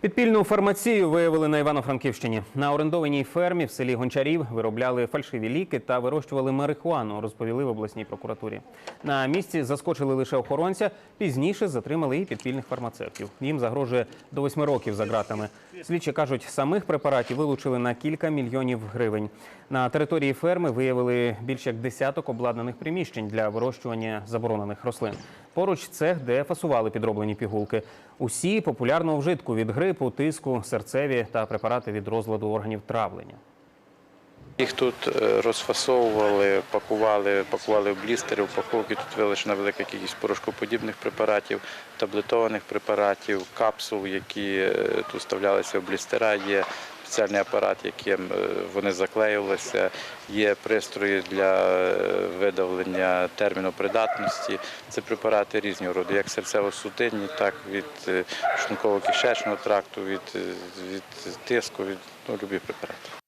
Підпільну фармацію виявили на Івано-Франківщині. На орендованій фермі в селі Гончарів виробляли фальшиві ліки та вирощували марихуану, розповіли в обласній прокуратурі. На місці заскочили лише охоронця. Пізніше затримали і підпільних фармацевтів. Їм загрожує до восьми років за ґратами. Слідчі кажуть, самих препаратів вилучили на кілька мільйонів гривень. На території ферми виявили більш як десяток обладнаних приміщень для вирощування заборонених рослин. Поруч цех, де фасували підроблені пігулки. Усі популярного вжитку від грипу, тиску, серцеві та препарати від розладу органів травлення. Їх тут е, розфасовували, пакували, пакували в блістери, упаковки. Тут вилишена велика кількість порошкоподібних препаратів, таблетованих препаратів, капсул, які е, тут вставлялися в блістера. Є спеціальний апарат, яким е, вони заклеювалися. Є пристрої для е, видавлення терміну придатності. Це препарати різного роду, як серцево-судинні, так від шлунково-кишечного тракту, від, е, від тиску, від ну, любі препарати.